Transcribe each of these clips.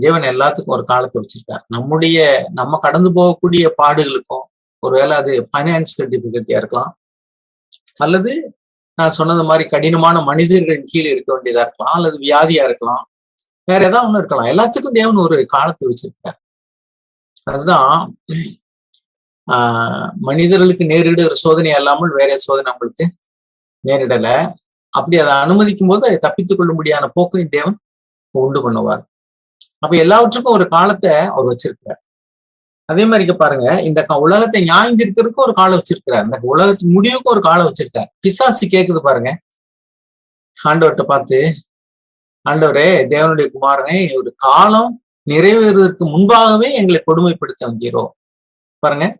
தேவன் எல்லாத்துக்கும் ஒரு காலத்தை வச்சிருக்கார். நம்முடைய நம்ம கடந்து போகக்கூடிய பாடுகளுக்கும் ஒருவேளை அது பைனான்சியல் டிஃபிகல்ட்டியா இருக்கலாம். அல்லது நான் சொன்னது மாதிரி கடினமான மனிதர்களின் கீழே இருக்க வேண்டியதா இருக்கலாம். அல்லது வியாதியா இருக்கலாம். வேற ஏதாவது ஒண்ணு இருக்கலாம். எல்லாத்துக்கும் தேவன் ஒரு காலத்தை வச்சிருக்கார். அதுதான் ஆஹ் மனிதர்களுக்கு நேரிடுகிற சோதனை அல்லாமல் வேற சோதனை நம்மளுக்கு நேரிடல. அப்படி அதை அனுமதிக்கும் போது அதை தப்பித்துக் கொள்ளும்படியான போக்கையும் தேவன் உண்டு பண்ணுவார். அப்ப எல்லாவற்றுக்கும் ஒரு காலத்தை அவர் வச்சிருக்கிறார். அதே மாதிரி பாருங்க இந்த க- உலகத்தை நியாயந்திருக்கிறதுக்கு ஒரு காலம் வச்சிருக்கிறார். இந்த உலகத்துக்கு முடிவுக்கு ஒரு காலம் வச்சிருக்கார். பிசாசு கேக்குது பாருங்க. ஆண்டவர்கிட்ட பார்த்து ஆண்டவரே தேவனுடைய குமாரனே ஒரு காலம் நிறைவேறுவதற்கு முன்பாகவே எங்களை கொடுமைப்படுத்த வந்தீரோ. பாருங்க.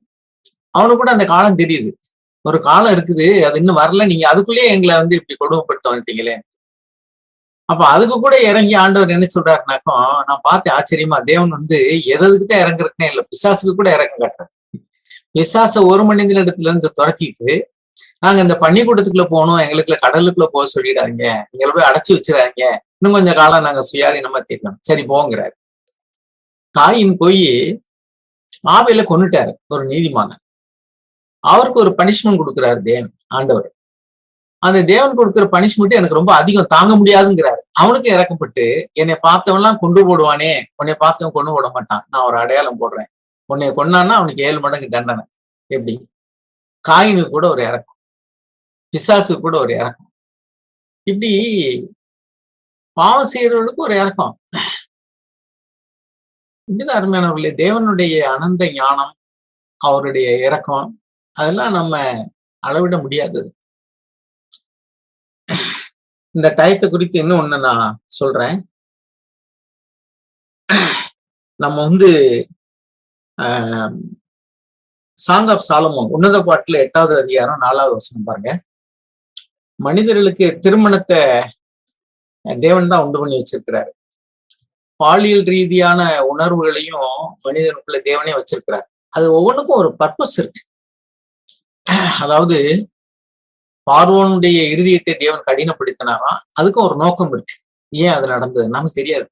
அவனுக்கு கூட அந்த காலம் தெரியுது. ஒரு காலம் இருக்குது அது இன்னும் வரல நீங்க அதுக்குள்ளேயே எங்களை வந்து இப்படி கொடுமைப்படுத்த வந்துட்டீங்களே. அப்ப அதுக்கு கூட இறங்கி ஆண்டவர் என்ன சொல்றாருனாக்கோ நான் பார்த்தேன் ஆச்சரியமா தேவன் வந்து எதுக்கு தான் இறங்குறதுனே இல்லை பிசாசுக்கு கூட இறங்க காட்டுறது பிசாச ஒரு மணி நேரத்துல இருந்து துரத்திட்டு நாங்க இந்த பன்னிக்கூட்டத்துக்குள்ள போகணும் எங்களுக்குள்ள கடலுக்குள்ள போக சொல்லிடாதீங்க எங்களை போய் அடைச்சு வச்சிடாதீங்க இன்னும் கொஞ்சம் காலம் நாங்க சுயாதீனமா தீர்க்கணும். சரி போங்கிறாரு. காயின் போய் ஆவையில கொன்னுட்டாரு ஒரு நீதிமான அவருக்கு ஒரு பனிஷ்மெண்ட் கொடுக்குறாரு தேவன் ஆண்டவர். அந்த தேவன் கொடுக்குற பனிஷ்மெண்ட் எனக்கு ரொம்ப அதிகம் தாங்க முடியாதுங்கிறாரு. அவனுக்கு இறக்கப்பட்டு என்னை பார்த்தவன்லாம் கொண்டு போடுவானே உன்னை பார்த்தவன் கொண்டு போட மாட்டான். நான் ஒரு அடையாளம் போடுறேன். உன்னை கொண்டான்னா அவனுக்கு ஏழு மடங்கு தண்டனை. எப்படி? காயினுக்கு கூட ஒரு இறக்கம். பிசாசுக்கு கூட ஒரு இறக்கம். இப்படி பாவம் செய்யறவர்களுக்கு ஒரு இறக்கம். இப்படிதான் அருமையானவர்களே தேவனுடைய அனந்த ஞானம் அவருடைய இறக்கம் அதெல்லாம் நம்ம அளவிட முடியாதது இந்த டயத்தை குறித்து இன்னும் ஒண்ணு நான் சொல்றேன்? நம்ம வந்து சாங் ஆஃப் சாலமோன் உன்னத பாட்டுல எட்டாவது அதிகாரம் நாலாவது வருஷம் பாருங்க. மனிதர்களுக்கு திருமணத்தை தேவன் தான் உண்டு பண்ணி வச்சிருக்கிறாரு. பாலியல் ரீதியான உணர்வுகளையும் மனிதனுக்குள்ள தேவனே வச்சிருக்கிறார். அது ஒவ்வொன்றுக்கும் ஒரு பர்பஸ் இருக்கு. அதாவது பார்வோனுடைய இருதயத்தை தேவன் கடினப்படுத்தினாராம். அதுக்கும் ஒரு நோக்கம் இருக்கு. ஏன் அது நடந்தது? நமக்கு தெரியாது.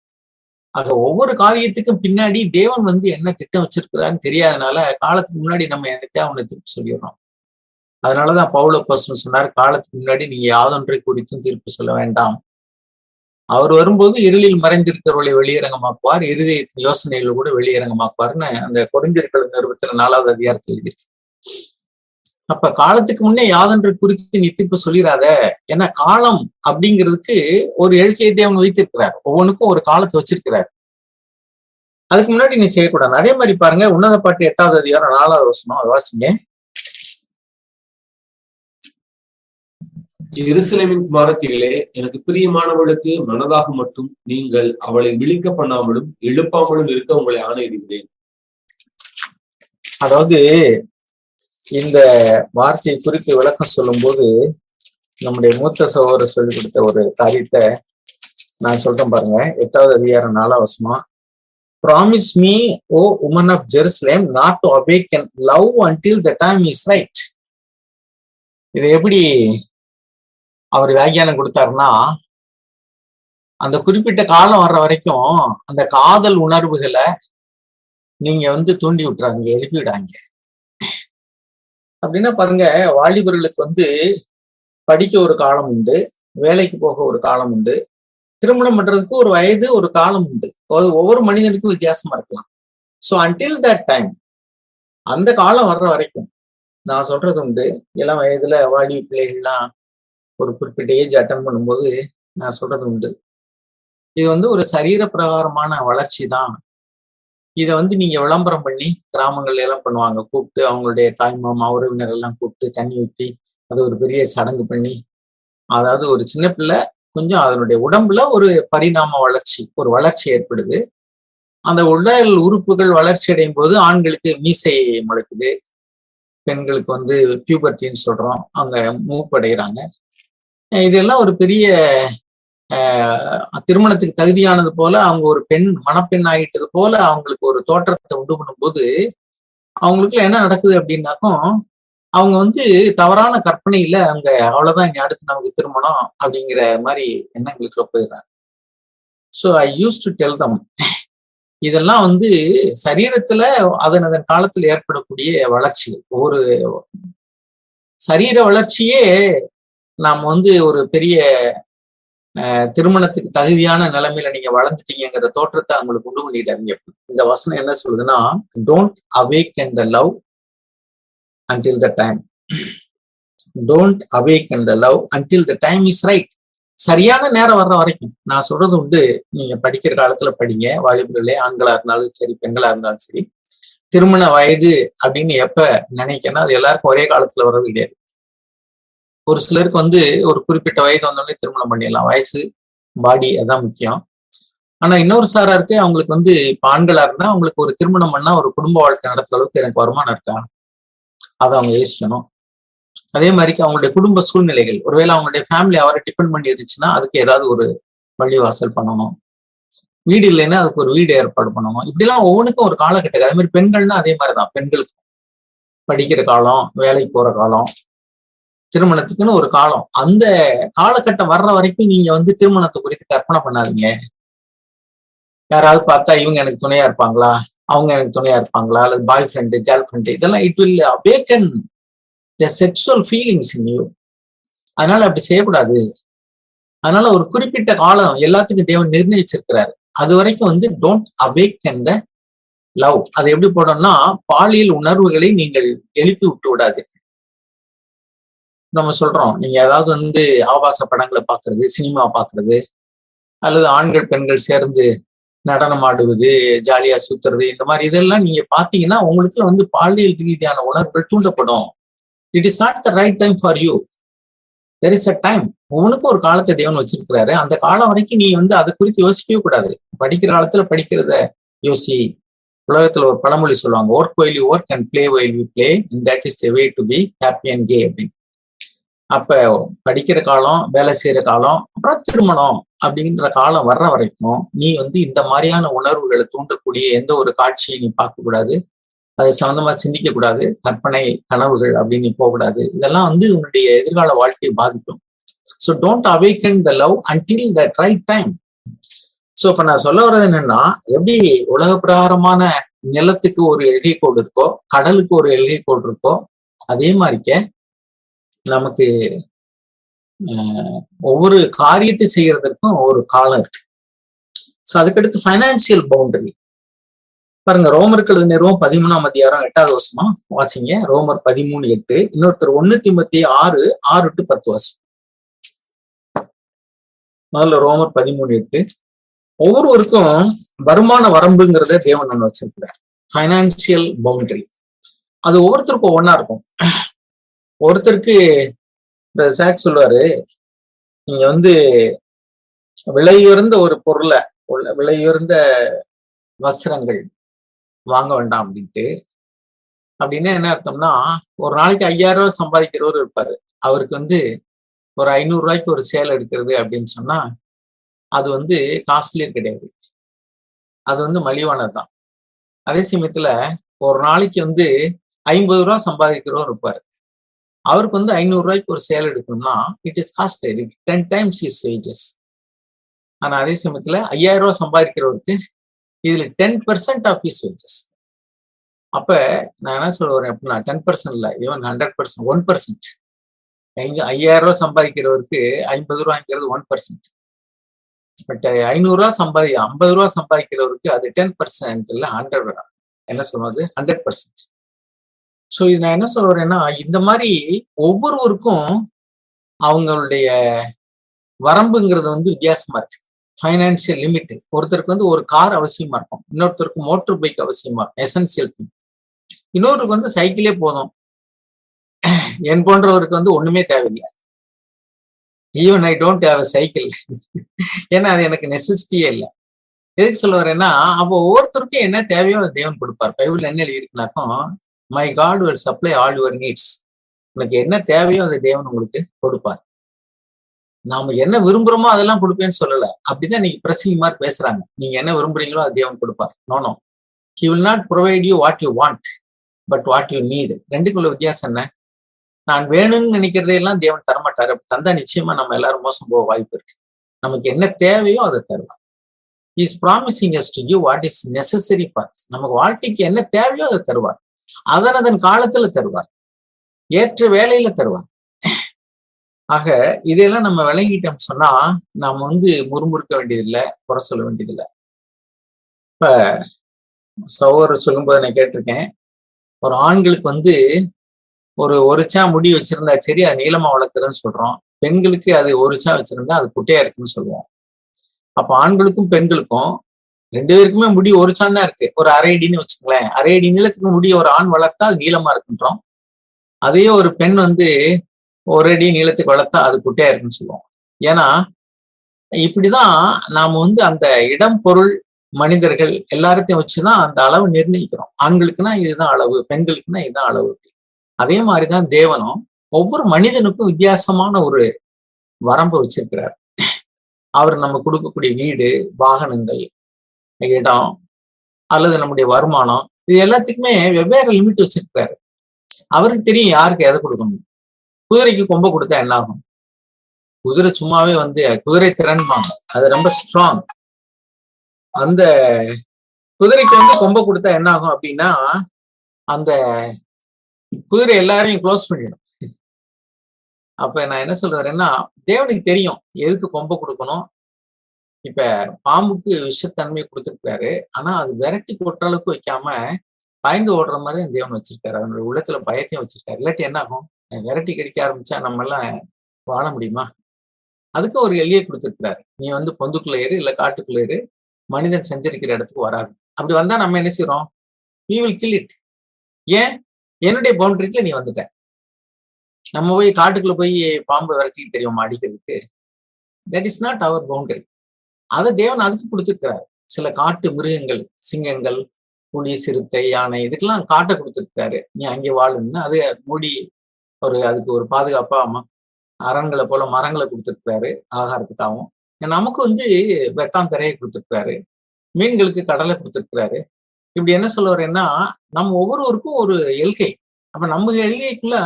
ஆக ஒவ்வொரு காரியத்துக்கும் பின்னாடி தேவன் வந்து என்ன திட்டம் வச்சிருக்கிறான்னு தெரியாதனால காலத்துக்கு முன்னாடி நம்ம என்னத்தையும் அவனை திருப்பி சொல்லிடுறோம். அதனாலதான் பவுல பர்சன் சொன்னார் காலத்துக்கு முன்னாடி நீங்க யாதொன்றை குறித்தும் தீர்ப்பு சொல்ல வேண்டாம். அவர் வரும்போது இருளில் மறைந்திருக்கிறவர்களை வெளியரங்கமாக்குவார் இருதயத்தின் யோசனைகளை கூட வெளியரங்கமாக்குவார்னு அந்த குறைந்திருக்கிற நிறுவனத்துல நாலாவது அதிகாரத்தில் எழுதியிருக்கு. அப்ப காலத்துக்கு முன்னே யாதொன்று குறித்து நீ தீர்ப்பு சொல்லிடாத ஏன்னா காலம் அப்படிங்கிறதுக்கு ஒரு எழுக்கையை தேவன் வைத்திருக்கிறார். ஒவ்வொன்றுக்கும் ஒரு காலத்தை வச்சிருக்கிறார். அதுக்கு முன்னாடி நீ செய்யக்கூடாது. அதே மாதிரி பாருங்க உன்னத பாட்டு எட்டாவது அதிகாரம் நாலாவது அதை வாசிங்க. எருசலேமின் குமாரத்திகளே எனக்கு பிரியமானவளுக்கு மனதாக மட்டும் நீங்கள் அவளை விழிக்க பண்ணாமலும் எழுப்பாமலும் இருக்க உங்களை ஆணையிடுகிறேன். அதாவது இந்த வார்த்தையை குறித்து விளக்கம் சொல்லும்போது நம்முடைய மூத்த சகோதரர் சொல்லிக் கொடுத்த ஒரு காரியத்தை நான் சொல்றேன் பாருங்க. எட்டாவது அதிகாரம் நாலாம் வருஷமா promise me O woman of Jerusalem not to awaken love until the time is right இது எப்படி அவர் வியாக்கியானம் கொடுத்தாருன்னா அந்த குறிப்பிட்ட காலம் வர்ற வரைக்கும் அந்த காதல் உணர்வுகளை நீங்க வந்து தூண்டி விட்டுறாங்க எழுப்பி விடாங்க அப்படின்னா பாருங்க வாலிபர்களுக்கு வந்து படிக்க ஒரு காலம் உண்டு வேலைக்கு போக ஒரு காலம் உண்டு திருமணம் பண்றதுக்கு ஒரு வயது ஒரு காலம் உண்டு. ஒவ்வொரு மனிதனுக்கும் வித்தியாசமா இருக்கலாம். ஸோ அன்டில் தட் டைம் அந்த காலம் வர்ற வரைக்கும் நான் சொல்றது உண்டு இளம் வயதுல வாலி பிள்ளைகள்லாம் ஒரு குறிப்பிட்ட ஏஜ் அட்டன் பண்ணும்போது நான் சொல்றது உண்டு. இது வந்து ஒரு சரீர பிரகாரமான வளர்ச்சி தான் இதை வந்து நீங்க விளம்பரம் பண்ணி கிராமங்கள்ல எல்லாம் பண்ணுவாங்க. கூப்பிட்டு அவங்களுடைய தாய்மாமா உறவினர் எல்லாம் கூப்பிட்டு தண்ணி ஊற்றி அது ஒரு பெரிய சடங்கு பண்ணி அதாவது ஒரு சின்ன பிள்ளை கொஞ்சம் அதனுடைய உடம்புல ஒரு பரிணாம வளர்ச்சி ஒரு வளர்ச்சி ஏற்படுது. அந்த உடல் உறுப்புகள் வளர்ச்சி அடையும் போது ஆண்களுக்கு மீசை முளைக்குது. பெண்களுக்கு வந்து பியூபர்டின்னு சொல்றோம். அவங்க மூப்படைகிறாங்க. இதெல்லாம் ஒரு பெரிய திருமணத்துக்கு தகுதியானது போல அவங்க ஒரு பெண் மணப்பெண் ஆகிட்டது போல அவங்களுக்கு ஒரு தோற்றத்தை உண்டு பண்ணும்போது அவங்களுக்குள்ள என்ன நடக்குது அப்படின்னாக்கும் அவங்க வந்து தவறான கற்பனையில அவங்க அவ்வளவுதான் இனி அடுத்து நமக்கு திருமணம் அப்படிங்கிற மாதிரி எண்ணங்களுக்குள்ள போயிடுறாங்க. So I used to tell them இதெல்லாம் வந்து சரீரத்துல அதன் அதன் காலத்தில் ஏற்படக்கூடிய வளர்ச்சிகள். ஒரு சரீர வளர்ச்சியே நாம் வந்து ஒரு பெரிய திருமணத்துக்கு தகுதியான நிலைமையில நீங்க வளர்ந்துட்டீங்கிற தோற்றத்தை அவங்களுக்கு உண்டு பண்ணிட்டாங்க இந்த வசனம் என்ன சொல்லுதுன்னா don't awaken the love until the time don't awaken the love until the time is right சரியான நேரம் வர்ற வரைக்கும் நான் சொல்றது உண்டு நீங்க படிக்கிற காலத்துல படிங்க வாலிபர்களே ஆண்களா இருந்தாலும் சரி பெண்களா இருந்தாலும் சரி திருமண வயது அப்படின்னு எப்ப நினைக்கணும் அது எல்லாருக்கும் ஒரே காலத்துல வர்றது கிடையாது. ஒரு சிலருக்கு வந்து ஒரு குறிப்பிட்ட வயது வந்தோடனே திருமணம் பண்ணிடலாம். வயசு பாடி அதான் முக்கியம். ஆனா இன்னொரு சாரா இருக்கு அவங்களுக்கு வந்து இப்போ ஆண்களா இருந்தா அவங்களுக்கு ஒரு திருமணம் பண்ணா ஒரு குடும்ப வாழ்க்கை நடத்துற அளவுக்கு எனக்கு வருமானம் இருக்கா? அதை அவங்க யோசிக்கணும். அதே மாதிரிக்கு அவங்களுடைய குடும்ப சூழ்நிலைகள். ஒருவேளை அவங்களுடைய ஃபேமிலி அவரை டிபெண்ட் பண்ணி இருந்துச்சுன்னா அதுக்கு ஏதாவது ஒரு பள்ளிவாசல் பண்ணணும். வீடு இல்லைன்னா அதுக்கு ஒரு வீடு ஏற்பாடு பண்ணணும். இப்படிலாம் ஒவ்வொன்றுக்கும் ஒரு காலகட்டம். அதே மாதிரி பெண்கள்னா அதே மாதிரிதான். பெண்களுக்கு படிக்கிற காலம் வேலைக்கு போற காலம் திருமணத்துக்குன்னு ஒரு காலம். அந்த காலகட்டம் வர்ற வரைக்கும் நீங்க வந்து திருமணத்தை குறித்து கற்பனை பண்ணாதீங்க. யாராவது பார்த்தா இவங்க எனக்கு துணையா இருப்பாங்களா? அவங்க எனக்கு துணையா இருப்பாங்களா? அல்லது பாய் ஃப்ரெண்டு கேர்ள் ஃப்ரெண்டு இதெல்லாம் it will awaken the sexual feelings in you அதனால அப்படி செய்யக்கூடாது. அதனால ஒரு குறிப்பிட்ட காலம் எல்லாத்துக்கும் தேவன் நிர்ணயிச்சிருக்கிறாரு. அது வரைக்கும் வந்து டோன்ட் அவேக்கன் அண்ட் லவ் அது எப்படி போடணும்னா பாலியல் உணர்வுகளை நீங்கள் எழுப்பி விட்டு விடாது நம்ம சொல்றோம். நீங்க ஏதாவது வந்து ஆபாச படங்களை பாக்குறது சினிமா பாக்குறது அல்லது ஆண்கள் பெண்கள் சேர்ந்து நடனம் ஆடுவது ஜாலியா சுத்துறது இந்த மாதிரி இதெல்லாம் நீங்க பாத்தீங்கன்னா உங்களுக்கு வந்து பாலியல் ரீதியான உணர்வுகள் தூண்டப்படும். It is not the right time for you there is a time உனக்கும் ஒரு காலத்தை தேவன் வச்சிருக்கிறாரு. அந்த காலம் வரைக்கும் நீ வந்து அதை குறித்து யோசிக்கவே கூடாது. படிக்கிற காலத்துல படிக்கிறத யோசி. உலகத்துல ஒரு பழமொழி சொல்லுவாங்க work while you work and play while you play that is the way to be happy and gay அப்படின்னு. அப்ப படிக்கிற காலம் வேலை செய்யற காலம் அப்புறம் திருமணம் அப்படின்ற காலம் வர்ற வரைக்கும் நீ வந்து இந்த மாதிரியான உணர்வுகளை தூண்டக்கூடிய எந்த ஒரு காட்சியை நீ பார்க்க கூடாது. அது சம்பந்தமா சிந்திக்க கூடாது. கற்பனை கனவுகள் அப்படின்னு நீ போகக்கூடாது இதெல்லாம் வந்து உன்னுடைய எதிர்கால வாழ்க்கையை பாதிக்கும். So don't awaken the love until that right time so இப்ப நான் சொல்ல வர்றது என்னன்னா எப்படி உலக பிரகாரமான நிலத்துக்கு ஒரு எல்கை கோடு இருக்கோ கடலுக்கு ஒரு எல்கை கோடு இருக்கோ அதே மாதிரிக்க நமக்கு ஒவ்வொரு காரியத்தை செய்யறதுக்கும் ஒரு காலம் இருக்கு. ஸோ அதுக்கடுத்து ஃபைனான்சியல் பவுண்டரி பாருங்க ரோமர்கள் நிறுவம் பதிமூணாம் அதிகாரம் எட்டாவது வருஷமா வாசிங்க. ரோமர் பதிமூணு எட்டு இன்னொருத்தர் ஒன்னு திம்பத்தி ஆறு ஆறு டு பத்து வருஷம் முதல்ல ரோமர் பதிமூணு எட்டு. ஒவ்வொருவருக்கும் வருமான வரம்புங்கிறத தேவன் ஒன்று வச்சிருக்கிறார். ஃபைனான்சியல் பவுண்டரி அது ஒவ்வொருத்தருக்கும் ஒவ்வொன்னா இருக்கும். ஒருத்தருக்கு இந்த சாக் சொல்லுவாரு நீங்க வந்து விலையுயர்ந்த ஒரு பொருளை விலையுயர்ந்த வஸ்திரங்கள் வாங்க வேண்டாம் அப்படின்ட்டு. அப்படின்னா என்ன அர்த்தம்னா ஒரு நாளைக்கு ஐயாயிரம் ரூபாய் சம்பாதிக்கிறவர் இருப்பாரு. அவருக்கு வந்து ஒரு ஐநூறு ரூபாய்க்கு ஒரு சேல் எடுக்கிறது அப்படின்னு சொன்னா அது வந்து காஸ்ட்லியே கிடையாது. அது வந்து மலிவானது தான் அதே சமயத்துல ஒரு நாளைக்கு வந்து ஐம்பது ரூபா சம்பாதிக்கிறவர் இருப்பாரு. அவருக்கு வந்து ஐநூறு ரூபாய்க்கு ஒரு சேல் எடுக்கணும்னா it is cost ten times is wages ஆனா அதே சமயத்துல ஐயாயிரம் ரூபாய் சம்பாதிக்கிறவருக்கு இதுல ten percent of is wages அப்ப நான் என்ன சொல்ல வரேன் அப்படின்னா டென் பர்சன்ட் இல்ல even hundred percent one percent ஐயாயிரம் ரூபாய் சம்பாதிக்கிறவருக்கு ஐம்பது ரூபாய்ங்கிறது ஒன் பர்சன்ட் பட் ஐநூறுரூவா சம்பாதி ஐம்பது ரூபா சம்பாதிக்கிறவருக்கு அது டென் பர்சன்ட் இல்லை ஹண்ட்ரட் என்ன சொல்லுவது ஹண்ட்ரட் பர்சன்ட் ஸோ இது நான் என்ன சொல்ல வரேன்னா இந்த மாதிரி ஒவ்வொருவருக்கும் அவங்களுடைய வரம்புங்கிறது வந்து வித்தியாசமா இருக்கு. ஃபைனான்சியல் லிமிட் ஒருத்தருக்கு வந்து ஒரு கார் அவசியமா இருக்கும். இன்னொருத்தருக்கு மோட்டர் பைக் அவசியமா இருக்கும். எசென்சியல் திங் இன்னொருத்தருக்கு வந்து சைக்கிளே போதும். என் போன்றவருக்கு வந்து ஒண்ணுமே தேவையில்லை. Even I don't have a cycle ஏன்னா அது எனக்கு நெசசிட்டியே இல்லை. எதுக்கு சொல்ல வரேன்னா அப்போ ஒவ்வொருத்தருக்கும் என்ன தேவையோ அது தேவன் கொடுப்பார். பைபிள் என்ன எழுதியிருக்குனாக்கும் my God will supply all your needs உனக்கு என்ன தேவையோ அதை தேவன் உங்களுக்கு கொடுப்பார். நாம என்ன விரும்புறோமோ அதெல்லாம் கொடுப்பேன்னு சொல்லல. அப்படிதான் இன்னைக்கு பிரசிங் மாதிரி பேசுறாங்க. நீங்க என்ன விரும்புறீங்களோ அது தேவன் கொடுப்பார். No no he will not provide you what you want but what you need ரெண்டுக்குள்ள வித்தியாசம் என்ன? நான் வேணும்னு நினைக்கிறதையெல்லாம் தேவன் தரமாட்டாரு. தந்தா நிச்சயமா நம்ம எல்லாரும் மோசம் போக வாய்ப்பு இருக்கு. நமக்கு என்ன தேவையோ அதை தருவார். Is promising as to you what is necessary for நமக்கு வாழ்க்கைக்கு என்ன தேவையோ அதை தருவார். அதன் அதன் காலத்துல தருவார். ஏற்ற வேலையில தருவார். ஆக இதையெல்லாம் நம்ம விளங்கிட்டோம் சொன்னா நாம வந்து முறுமுறுக்க வேண்டியதில்லை குறை சொல்ல வேண்டியதில்லை. இப்ப சகோதரர் சொல்லும்போது நான் கேட்டிருக்கேன் ஒரு ஆண்களுக்கு வந்து ஒரு ஒருச்சா முடி வச்சிருந்தா சரி அது நீளமா வளர்க்குதுன்னு சொல்றோம். பெண்களுக்கு அது ஒருச்சா வச்சிருந்தா அது குட்டையா இருக்குன்னு சொல்லுவோம். அப்ப ஆண்களுக்கும் பெண்களுக்கும் ரெண்டு பேருக்குமே முடி ஒரு சான் தான் இருக்கு. ஒரு அரை அடின்னு வச்சுக்கோங்களேன். அரை அடி நீளத்துக்கு முடிய ஒரு ஆண் வளர்த்தா அது நீளமா இருக்குன்றோம். அதே ஒரு பெண் வந்து ஒரு அடி நீளத்துக்கு வளர்த்தா அது குட்டையா இருக்குன்னு சொல்லுவோம். ஏன்னா இப்படிதான் நாம வந்து அந்த இடம் பொருள் மனிதர்கள் எல்லாத்தையும் வச்சுதான் அந்த அளவு நிர்ணயிக்கிறோம். ஆண்களுக்குன்னா இதுதான் அளவு பெண்களுக்குன்னா இதுதான் அளவு. அதே மாதிரிதான் தேவனும் ஒவ்வொரு மனிதனுக்கும் வித்தியாசமான ஒரு வரம்பு வச்சிருக்கிறார். அவர் நம்ம கொடுக்கக்கூடிய வீடு வாகனங்கள் இடம் அல்லது நம்முடைய வருமானம் இது எல்லாத்துக்குமே வெவ்வேறு லிமிட் வச்சிருக்காரு. அவருக்கு தெரியும் யாருக்கு எதை கொடுக்கணும் குதிரைக்கு கொம்ப கொடுத்தா என்ன ஆகும்? குதிரை சும்மாவே வந்து குதிரை திறன்பாங்க. அது ரொம்ப ஸ்ட்ராங் அந்த குதிரைக்கு வந்து கொம்ப கொடுத்தா என்ன ஆகும் அப்படின்னா அந்த குதிரை எல்லாரையும் க்ளோஸ் பண்ணிடும். அப்ப நான் என்ன சொல்றேன்னா தேவனுக்கு தெரியும் எதுக்கு கொம்ப கொடுக்கணும் இப்ப பாம்புக்கு விஷத்தன்மை கொடுத்துருக்காரு. ஆனா அது விரட்டி கொட்டுற அளவுக்கு வைக்காம பயந்து ஓடுற மாதிரி தேவன் வச்சிருக்காரு. அதனுடைய உள்ளத்துல பயத்தையும் வச்சிருக்காரு. இல்லாட்டி என்ன ஆகும்? விரட்டி கடிக்க ஆரம்பிச்சா நம்ம எல்லாம் வாழ முடியுமா? அதுக்கு ஒரு எல்லையை கொடுத்துருக்கிறாரு. நீ வந்து பொந்துக்குள்ள ஏறு இல்ல காட்டுக்குள்ள ஏறு. மனிதன் செஞ்சரிக்கிற இடத்துக்கு வராது. அப்படி வந்தா நம்ம என்ன செய்யறோம் வி வில் கில் இட் ஏன்? என்னுடைய பவுண்டரிக்குல நீ வந்துட்ட. நம்ம போய் காட்டுக்குள்ள போய் பாம்பு விரட்டிட்டு தெரியுமா அடிக்கிறதுக்கு? That is not our boundary அதை தேவன் அதுக்கு கொடுத்துருக்கிறார். சில காட்டு மிருகங்கள் சிங்கங்கள் புலி சிறுத்தை யானை இதுக்கெல்லாம் காட்டை கொடுத்துருக்காரு. நீ அங்கே வாழுன்னு அது மூடி ஒரு அதுக்கு ஒரு பாதுகாப்பா அரண்களை போல மரங்களை கொடுத்துருக்காரு ஆகாரத்துக்காகவும். நமக்கு வந்து வெட்டாம் திரையை கொடுத்துருக்காரு மீன்களுக்கு கடலை கொடுத்துருக்கிறாரு. இப்படி என்ன சொல்ல வரேன்னா நம்ம ஒவ்வொருவருக்கும் ஒரு எல்கை. அப்ப நம்ம எல்கைக்குள்ள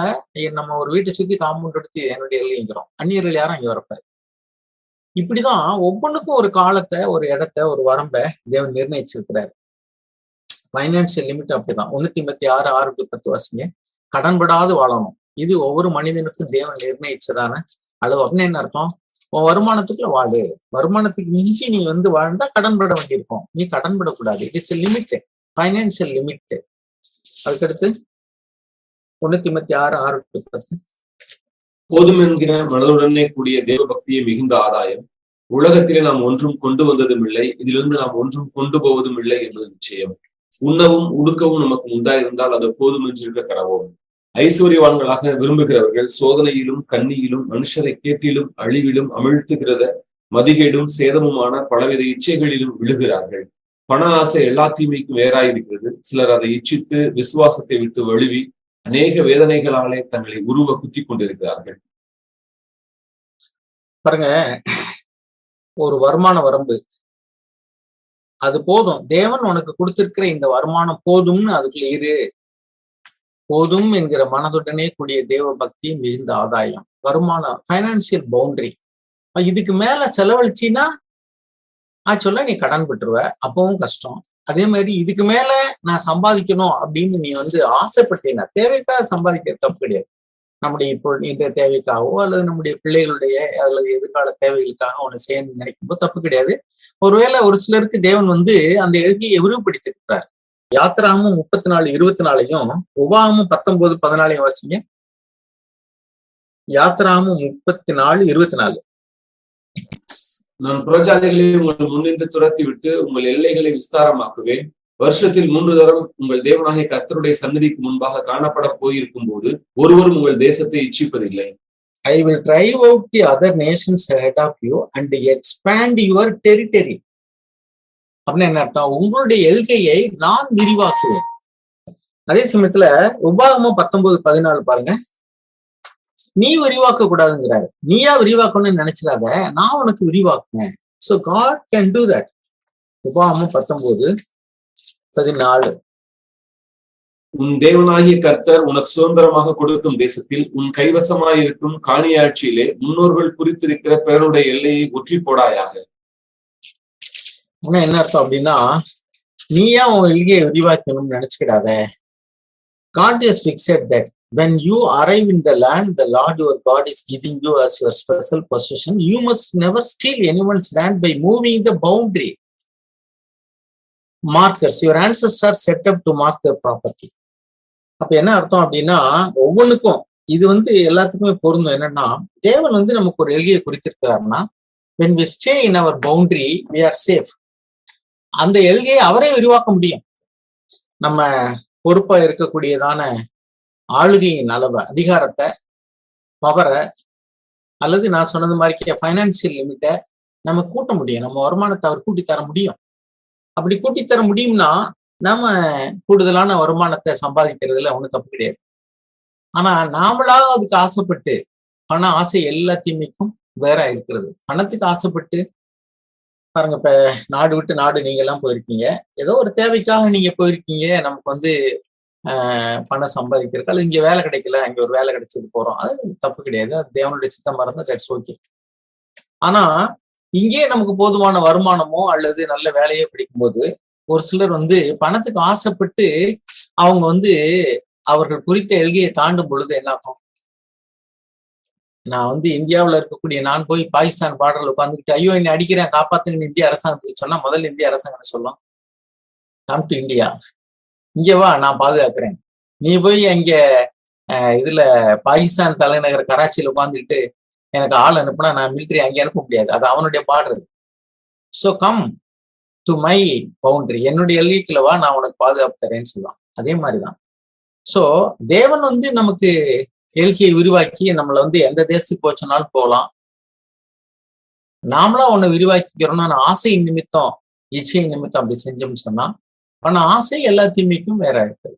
நம்ம ஒரு வீட்டை சுத்தி காம்பவுண்ட் எடுத்து என்னுடைய எல்கைங்கிறோம். அந்நியர்கள் யாரும் அங்க வரக்கூடாது. இப்படிதான் ஒவ்வொன்றுக்கும் ஒரு காலத்தை ஒரு இடத்த ஒரு வரம்பை தேவன் நிர்ணயிச்சிருக்கிறாரு. பைனான்சியல் லிமிட் அப்படிதான். முன்னூத்தி ஐம்பத்தி ஆறு ஆறு டு பத்து வசங்க. கடன்படாது வாழணும். இது ஒவ்வொரு மனிதனுக்கும் தேவன் நிர்ணயிச்சதான அளவு. அப்படின்னு என்ன அர்த்தம்? உன் வருமானத்துக்குள்ள வாழு. வருமானத்துக்கு மிஞ்சி நீ வந்து வாழ்ந்தா கடன்பட வேண்டியிருக்கும். நீ கடன்படக்கூடாது. It is limit financial limit அதுக்கடுத்து முன்னூத்தி ஐம்பத்தி ஆறு ஆறு டு பத்து. போதும் என்கிற மனதுடனே கூடிய தேவ பக்தியை மிகுந்த ஆதாயம். உலகத்திலே நாம் ஒன்றும் கொண்டு வந்ததும் இல்லை இதிலிருந்து நாம் ஒன்றும் கொண்டு போவதும் இல்லை என்பது நிச்சயம். உண்ணவும் உடுக்கவும் நமக்கு உண்டாயிருந்தால் அது போதும் என்றிருக்க கடவோம் ஐஸ்வர்யவான்களாக விரும்புகிறவர்கள் சோதனையிலும் கண்ணியிலும் மனுஷரை கேட்டிலும் அழிவிலும் அமிழ்த்துகிறத மதிகேடும் சேதமுமான பலவித இச்சைகளிலும் விழுகிறார்கள். பண ஆசை எல்லா தீமைக்கும் வேறாயிருக்கிறது சிலர் அதை இச்சித்து விசுவாசத்தை விட்டு வழுவி அநேக வேதனைகளாலே தங்களை உருவ குத்தி கொண்டிருக்கிறார்கள். பாருங்க ஒரு வருமான வரம்பு. அது போதும். தேவன் உனக்கு கொடுத்திருக்கிற இந்த வருமானம் போதும்னு அதுக்குள்ள இரு. போதும் என்கிற மனதுடனே கூடிய தேவ பக்தி மிகுந்த ஆதாயம். வருமானம் பைனான்சியல் பவுண்டரி இதுக்கு மேல செலவழிச்சின்னா ஆக்சுவலா நீ கடன் பெற்றுருவ அப்பவும் கஷ்டம். அதே மாதிரி இதுக்கு மேல நான் சம்பாதிக்கணும் அப்படின்னு நீ வந்து ஆசைப்பட்டீங்கன்னா தேவைக்காக சம்பாதிக்க தப்பு கிடையாது. நம்முடைய இப்போ இன்றைய தேவைக்காகவோ அல்லது நம்முடைய பிள்ளைகளுடைய அல்லது எதிர்கால தேவைகளுக்காக ஒன்று செய்யணும்னு நினைக்கும்போது தப்பு கிடையாது. ஒருவேளை ஒரு சிலருக்கு தேவன் வந்து அந்த எழுதியை விரிவுபடுத்திருக்கிறார் யாத்திராமும் முப்பத்தி நாலு இருபத்தி நாலையும் உபாமும் பத்தொன்பது பதினாலையும் வாசிங்க. யாத்திராமும் முப்பத்தி நாலு இருபத்தி நாலு நான் புறஜாதிகளை உங்கள் முன்னின்று துரத்தி விட்டு உங்கள் எல்லைகளை விஸ்தாரமாக்குவேன். வருஷத்தில் மூன்று தரம் உங்கள் தேவனாகிய கர்த்தருடைய சன்னதிக்கு முன்பாக காணப்பட போயிருக்கும் போது ஒருவரும் உங்கள் தேசத்தை இச்சிப்பதில்லை. I will drive out the other nations head of you and expand your territory அப்படின்னு என்ன அர்த்தம்? உங்களுடைய எல்கையை நான் விரிவாக்குவேன். அதே சமயத்துல உபாகமா பத்தொன்பது பதினாலு பாருங்க. நீ விரிவாக்க கூடாதுங்கிறாரு நீயா விரிவாக்கணும்னு நினைச்சிடாத நான் உனக்கு விரிவாக்குவேன். So God can do that உபாகமும் பத்தொன்பது பதினாலு. உன் தேவனாகிய கர்த்தர் உனக்கு சுதந்திரமாக கொடுக்கும் தேசத்தில் உன் கைவசமாயிருக்கும் காணியாட்சியிலே முன்னோர்கள் குறித்திருக்கிற பிறருடைய எல்லையை ஒற்றி போடாயாக. என்ன அர்த்தம் அப்படின்னா நீயா உன் எல்கையை விரிவாக்கணும்னு நினைச்சுக்கிடாத. God is fixed that. When you arrive in the land the Lord your God is giving you as your special possession, you must never steal anyone's land by moving the boundary. Markers, your ancestors set up to mark their property. அப்ப என்ன அர்த்தம் அப்படின்னா ஒவ்வொன்றுக்கும் இது வந்து எல்லாத்துக்குமே பொருந்தும் என்னன்னா தேவன் வந்து நமக்கு ஒரு எல்கையை குறித்திருக்கிறாருன்னா when we stay in our boundary we are safe அந்த எல்கையை அவரே விரிவாக்க முடியும் நம்ம பொறுப்பா இருக்கக்கூடியதான ஆளுகையின் அளவை அதிகாரத்தை பவரை அல்லது நான் சொன்னது மாதிரி ஃபைனான்சியல் லிமிட்டை நம்ம கூட்ட முடியும். நம்ம வருமானத்தை அவர் கூட்டி தர முடியும். அப்படி கூட்டி தர முடியும்னா நாம கூடுதலான வருமானத்தை சம்பாதிக்கிறதுல ஒண்ணும் தப்பு கிடையாது. ஆனா நாமளா அதுக்கு ஆசைப்பட்டு பண ஆசை எல்லாத்தையுமேக்கும் வேற இருக்கிறது பணத்துக்கு ஆசைப்பட்டு பாருங்க இப்ப நாடு விட்டு நாடு நீங்க எல்லாம் போயிருக்கீங்க. ஏதோ ஒரு தேவைக்காக நீங்க போயிருக்கீங்க. நமக்கு வந்து பணம் சம்பாதிக்கிறதுக்கு அல்லது இங்க வேலை கிடைக்கல அங்க ஒரு வேலை கிடைச்சது போறோம். அது தப்பு கிடையாது. அது தேவனுடைய சித்தமா இருந்தா தட்ஸ் ஓகே ஆனா இங்கே நமக்கு போதுமான வருமானமோ அல்லது நல்ல வேலையோ கிடைக்கும்போது ஒரு சிலர் வந்து பணத்துக்கு ஆசைப்பட்டு அவங்க வந்து அவர்கள் குறித்த எல்கையை தாண்டும் பொழுது என்ன ஆகும்? நான் வந்து இந்தியாவுல இருக்கக்கூடிய நான் போய் பாகிஸ்தான் பார்டர்ல உட்காந்துக்கிட்டு ஐயோ என்னை அடிக்கிறேன் காப்பாத்துங்கன்னு இந்திய அரசாங்கத்துக்கு சொன்னா முதல்ல இந்திய அரசாங்கம் சொல்லும். கம் டு இந்தியா இங்க வா நான் பாதுகாக்கிறேன். நீ போய் அங்க அஹ், இதுல பாகிஸ்தான் தலைநகர் கராச்சியில உட்காந்துட்டு எனக்கு ஆள் அனுப்புனா நான் மிலிட்டரி அங்கே அனுப்ப முடியாது. அது அவனுடைய பாடுறது so come to my boundary என்னுடைய எல்லைக்குள்ள வா நான் உனக்கு பாதுகாப்பு தரேன்னு சொல்லுவான். அதே மாதிரிதான். சோ தேவன் வந்து நமக்கு எல்கையை விரிவாக்கி நம்மளை வந்து எந்த தேசத்துக்கு போச்சோனாலும் போகலாம். நாமளா ஒண்ணு விரிவாக்கிக்கிறோம்னா நான் நிமித்தம் இச்சையின் நிமித்தம் அப்படி செஞ்சோம்னு சொன்னா ஆனா ஆசை எல்லாத்தையுமேக்கும் வேற இருக்குது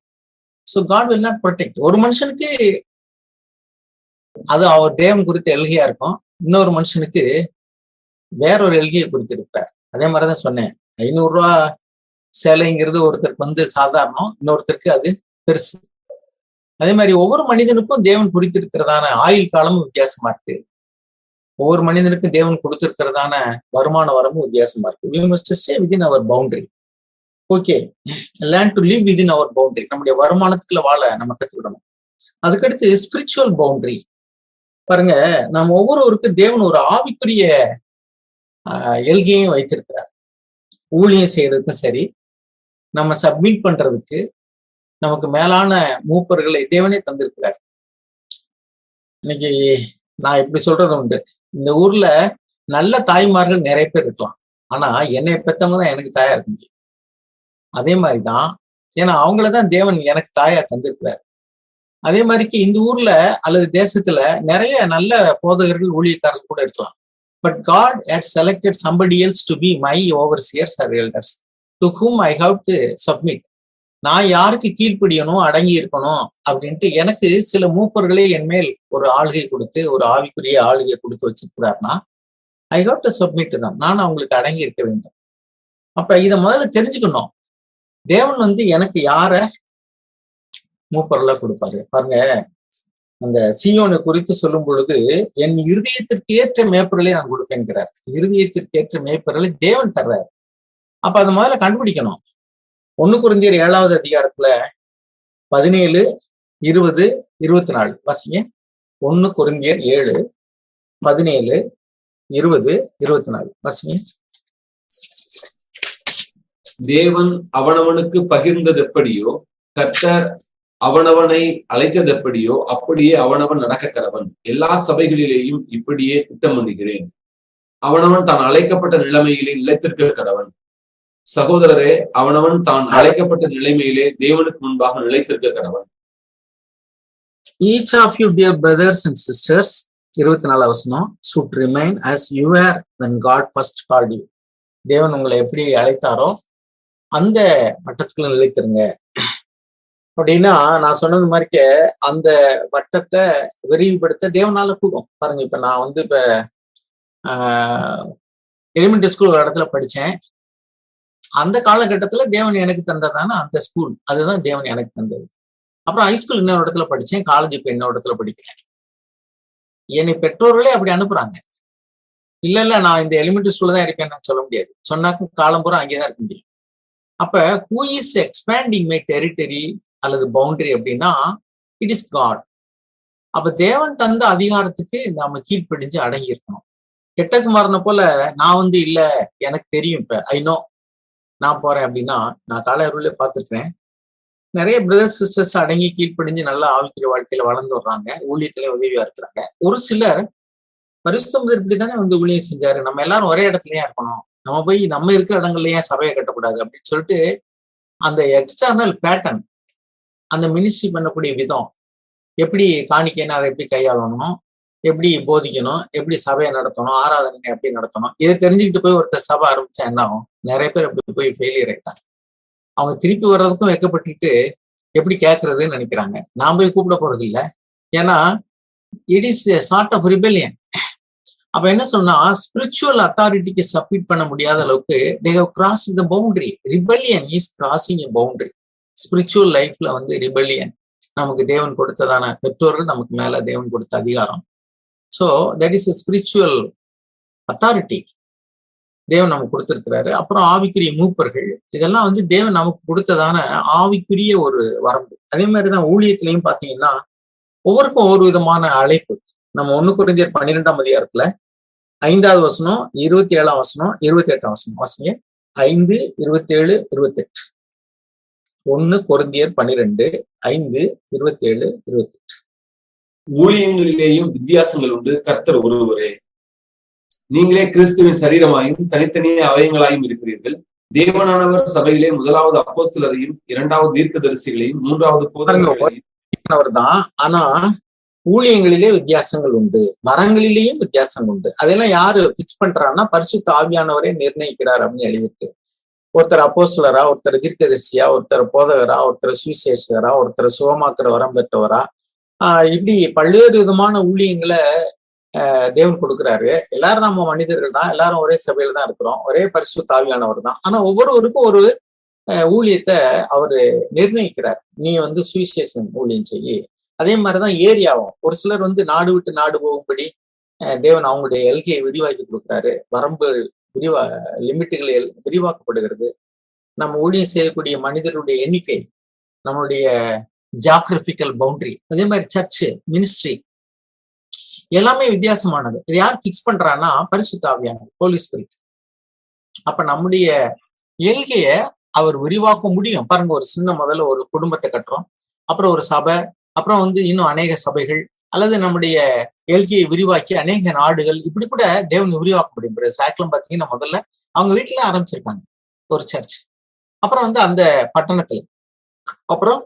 so God will not protect ஒரு மனுஷனுக்கு அது அவர் தேவன் குறித்த எல்கையா இருக்கும். இன்னொரு மனுஷனுக்கு வேறொரு எல்கையை குறித்திருப்பார் அதே மாதிரிதான் சொன்னேன். ஐநூறு ரூபா சேலைங்கிறது ஒருத்தருக்கு வந்து சாதாரணம் இன்னொருத்தருக்கு அது பெருசு. அதே மாதிரி ஒவ்வொரு மனிதனுக்கும் தேவன் குறித்திருக்கிறதான ஆயுள் காலமும் வித்தியாசமா இருக்கு. ஒவ்வொரு மனிதனுக்கும் தேவன் கொடுத்திருக்கிறதான வருமான வரமும் வித்தியாசமா இருக்கு. We must stay within our boundary okay learn to live within our boundary நம்முடைய வருமானத்துக்குள்ள வாழ நம்ம கத்துக்கிடணும். அதுக்கடுத்து ஸ்பிரிச்சுவல் பவுண்டரி பாருங்க நம்ம ஒவ்வொருவருக்கும் தேவன் ஒரு ஆவிக்குரிய எல்கையும் வைத்திருக்கிறார். ஊழியம் செய்யறதுக்கும் சரி நம்ம சப்மிட் பண்றதுக்கு நமக்கு மேலான மூப்பர்களை தேவனே தந்திருக்கிறார். இன்னைக்கு நான் இப்படி சொல்றது உண்டு. இந்த ஊர்ல நல்ல தாய்மார்கள் நிறைய பேர் இருக்கலாம். ஆனா என்னை பெத்தவங்க தான் எனக்கு தாயா இருக்க முடியும். அதே மாதிரிதான் ஏன்னா அவங்களதான் தேவன் எனக்கு தாயா தந்திருக்கிறார். அதே மாதிரிக்கு இந்த ஊர்ல அல்லது தேசத்துல நிறைய நல்ல போதகர்கள் ஊழியக்காரர்கள் கூட இருக்கலாம். But God had selected somebody else to be my overseers or elders to whom I have to submit நான் யாருக்கு கீழ்ப்படியணும் அடங்கி இருக்கணும் அப்படின்ட்டு எனக்கு சில மூப்பர்களே என் மேல் ஒரு ஆளுகை கொடுத்து ஒரு ஆவிக்குரிய ஆளுகை கொடுத்து வச்சிருக்கிறாருன்னா ஐ ஹவ் டு சப்மிட் தான் நான் அவங்களுக்கு அடங்கி இருக்க வேண்டும். அப்ப இதை முதல்ல தெரிஞ்சுக்கணும். தேவன் வந்து எனக்கு யார மூப்பர்களா கொடுப்பாரு? பாருங்க. அந்த சியோனை குறித்து சொல்லும் பொழுது என் இருதயத்திற்கு ஏற்ற மேப்பர்களை நான் கொடுப்பேன்கிறார். இருதயத்திற்கு ஏற்ற மேப்பர்களை தேவன் தர்றாரு. அப்ப அது முதல்ல கண்டுபிடிக்கணும். ஒண்ணு குருந்தியர் ஏழாவது அதிகாரத்துல பதினேழு இருபது இருபத்தி நாலு வாசிங்க. ஒண்ணு குருந்தியர் ஏழு பதினேழு இருபது இருபத்தி நாலு வாசிங்க. தேவன் அவனவனுக்கு பகிர்ந்தது எப்படியோ கத்தர் அவனவனை அழைத்தது எப்படியோ அப்படியே அவனவன் நடக்க கடவன் எல்லா சபைகளிலேயும் இப்படியே திட்டம் பண்ணுகிறேன். அவனவன் தான் அழைக்கப்பட்ட நிலைமையிலே நிலைத்திருக்க கடவன் சகோதரரே அவனவன் தான் அழைக்கப்பட்ட நிலைமையிலே தேவனுக்கு முன்பாக நிலைத்திருக்க கடவன் each of you dear brothers and sisters இருபத்தி நாலு வசனம் should remain as you were when God first called you தேவன் உங்களை எப்படி அழைத்தாரோ அந்த வட்டத்துக்குள்ள நிலைத்திருங்க. அப்படின்னா நான் சொன்னது மாதிரிக்க அந்த வட்டத்தை விரிவுபடுத்த தேவனால கூடும். பாருங்க இப்ப நான் வந்து இப்ப எலிமெண்டரி ஸ்கூல் ஒரு இடத்துல படிச்சேன். அந்த காலகட்டத்துல தேவன் எனக்கு தந்ததான அந்த ஸ்கூல் அதுதான் தேவன் எனக்கு தந்தது. அப்புறம் ஹைஸ்கூல் இன்னொரு இடத்துல படிச்சேன். காலேஜ் இப்ப இன்னொரு இடத்துல படிக்கிறேன். என்னை பெற்றோர்களே அப்படி அனுப்புறாங்க. இல்ல இல்ல நான் இந்த எலிமெண்டரி ஸ்கூல்ல தான் இருப்பேன்னு சொல்ல முடியாது. சொன்னாக்கும் காலம் பூரா அங்கேதான் இருக்க முடியும். அப்ப who is expanding my territory அல்லது பவுண்டரி அப்படின்னா இட் இஸ் காட் அப்ப தேவன் தந்த அதிகாரத்துக்கு நாம கீழ்ப்படிஞ்சு அடங்கி இருக்கணும் கெட்டகுமாரனை போல நான் வந்து இல்ல எனக்கு தெரியும் இப்ப. ஐ நோ நான் போறேன் அப்படின்னா நான் காலையருளே பார்த்துருக்கிறேன். நிறைய பிரதர்ஸ் சிஸ்டர்ஸ் அடங்கி கீழ்ப்படிஞ்சு நல்லா ஆழ்கிற வாழ்க்கையில வளர்ந்து வர்றாங்க. ஊழியத்துல உதவியா இருக்கிறாங்க. ஒரு சிலர் பரிசுத்தம் இப்படித்தானே வந்து ஊழியம் செஞ்சாரு. நம்ம எல்லாரும் ஒரே இடத்துலயே இருக்கணும். நம்ம போய் நம்ம இருக்கிற இடங்கள்ல ஏன் சபையை கட்டக்கூடாது அப்படின்னு சொல்லிட்டு அந்த எக்ஸ்டர்னல் பேட்டர்ன் அந்த மினிஸ்ட்ரி பண்ணக்கூடிய விதம் எப்படி காணிக்கைன்னு அதை எப்படி கையாளணும் எப்படி போதிக்கணும் எப்படி சபையை நடத்தணும் ஆராதனை எப்படி நடத்தணும் இதை தெரிஞ்சுக்கிட்டு போய் ஒருத்தர் சபை ஆரம்பிச்சா என்ன ஆகும்? நிறைய பேர் அப்படி போய் ஃபெயிலியர் ஆயிட்டாங்க. அவங்க திருப்பி வர்றதுக்கும் வெக்கப்பட்டுட்டு எப்படி கேட்கறதுன்னு நினைக்கிறாங்க. நான் போய் கூப்பிட போறது இல்லை ஏன்னா it is sort of rebellion அப்ப என்ன சொன்னா ஸ்பிரிச்சுவல் அத்தாரிட்டிக்கு சப்மிட் பண்ண முடியாத அளவுக்கு they have cross the boundary rebellion is crossing a boundary spiritual லைஃப்ல வந்து ரிபல்லியன் நமக்கு தேவன் கொடுத்ததான பெற்றோர்கள் நமக்கு மேல தேவன் கொடுத்த அதிகாரம். So that is a spiritual authority தேவன் நமக்கு கொடுத்திருக்கிறாரு. அப்புறம் ஆவிக்குரிய மூப்பர்கள் இதெல்லாம் வந்து தேவன் நமக்கு கொடுத்ததான ஆவிக்குரிய ஒரு வரம்பு. அதே மாதிரிதான் ஊழியத்திலையும் பாத்தீங்கன்னா ஒவ்வொருக்கும் ஒவ்வொரு விதமான அழைப்பு. நம்ம ஒண்ணு குறைஞ்சர் பன்னிரெண்டாம் அதிகாரத்துல ஐந்தாவது வசனம் இருபத்தி ஏழாம் வசனம் இருபத்தி எட்டாம் வசனம். வாசிங்க. ஐந்து இருபத்தி ஏழு இருபத்தி எட்டு ஒன்னு குருந்தியர் பன்னிரெண்டு ஐந்து இருபத்தி ஏழு இருபத்தி எட்டு ஊழியங்களிலேயும் வித்தியாசங்கள் உண்டு. கர்த்தர் ஒருவரே. நீங்களே கிறிஸ்துவின் சரீரமாயும் தனித்தனியே அவயங்களாயும் இருக்கிறீர்கள். தேவனானவர் சபையிலே முதலாவது அப்போஸ்தலரையும் இரண்டாவது தீர்க்கதரிசிகளையும் மூன்றாவது போதகர்களையும் அவர் தான் ஆனா ஊழியங்களிலே வித்தியாசங்கள் உண்டு. வரங்களிலேயும் வித்தியாசம் உண்டு. அதெல்லாம் யாரு பிக்ஸ் பண்றான்னா பரிசுத்த ஆவியானவரே நிர்ணயிக்கிறார் அப்படின்னு எழுதிருக்கு ஒருத்தர் அப்போஸ்தலரா ஒருத்தர் தீர்க்கதரிசியா ஒருத்தர் போதகரா ஒருத்தர் சுவிசேஷகரா ஒருத்தர் சுகமாக்குற வரம் பெற்றவரா. ஆஹ் இப்படி பல்வேறு விதமான ஊழியங்களை தேவன் கொடுக்குறாரு. எல்லாரும் நம்ம மனிதர்கள் தான். எல்லாரும் ஒரே சபையில தான் இருக்கிறோம். ஒரே பரிசு தாவியானவர் தான். ஆனா ஒவ்வொருவருக்கும் ஒரு ஊழியத்தை அவரு நிர்ணயிக்கிறார். நீ வந்து சுவிசேஷன் ஊழியம் செய்யி அதே மாதிரிதான் ஏரியாவும். ஒரு சிலர் வந்து நாடு விட்டு நாடு போகும்படி தேவன் அவங்களுடைய எல்கையை விரிவாக்கி கொடுக்குறாரு. வரம்பு விரிவா லிமிட்டுகள் எல்- விரிவாக்கப்படுகிறது. நம்ம ஊழியம் செய்யக்கூடிய மனிதருடைய எண்ணிக்கை நம்மளுடைய ஜாகிரபிக்கல் பவுண்டரி அதே மாதிரி சர்ச்சு மினிஸ்ட்ரி எல்லாமே வித்தியாசமானது. இது யார் பிக்ஸ் பண்றான்னா பரிசுத்தாவியானவர் போலீஸ் பிரிட் அப்ப நம்முடைய எல்கைய அவர் விரிவாக்க முடியும். பாருங்க ஒரு சின்ன முதல்ல ஒரு குடும்பத்தை கட்டுறோம். அப்புறம் ஒரு சபை அப்புறம் வந்து இன்னும் அநேக சபைகள் அல்லது நம்முடைய எல்கையை விரிவாக்கி அநேக நாடுகள் இப்படி கூட தேவன் விரிவாக்க முடியும் பிறகு சாக்கிலம் பாத்தீங்கன்னா முதல்ல அவங்க வீட்டுல ஆரம்பிச்சிருக்காங்க ஒரு சர்ச் அப்புறம் வந்து அந்த பட்டணத்துல. அப்புறம்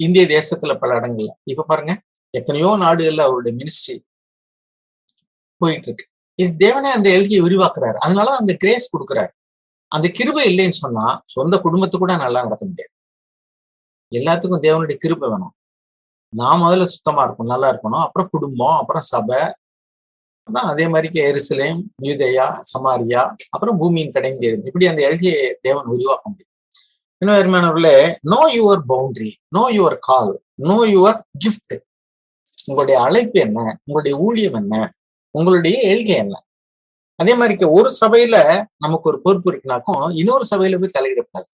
இந்திய தேசத்துல பல இடங்கள்ல. இப்ப பாருங்க எத்தனையோ நாடுகள்ல அவருடைய மினிஸ்ட்ரி போயிட்டு இருக்கு இது தேவனே அந்த எல்கையை விரிவாக்குறாரு. அதனால அந்த கிரேஸ் கொடுக்குறாரு. அந்த கிருபை இல்லைன்னு சொன்னா சொந்த குடும்பத்தை கூட நல்லா நடத்த முடியாது. எல்லாத்துக்கும் தேவனுடைய கிருபை வேணும். நான் முதல்ல சுத்தமா இருக்கணும் நல்லா இருக்கணும். அப்புறம் குடும்பம் அப்புறம் சபை. அப்புறம் அதே மாதிரி எருசலேம் யூதையா சமாரியா அப்புறம் பூமியின் கடைந்து இப்படி அந்த எல்கையை தேவன் உருவாக்க முடியும். இன்னும் அருமையானவர்களே know your boundary know your call know your gift உங்களுடைய அழைப்பு என்ன? உங்களுடைய ஊழியம் என்ன? உங்களுடைய எல்கை என்ன? அதே மாதிரி ஒரு சபையில நமக்கு ஒரு பொறுப்பு இருக்குனாக்கும் இன்னொரு சபையில போய் தலையிடக்கூடாது.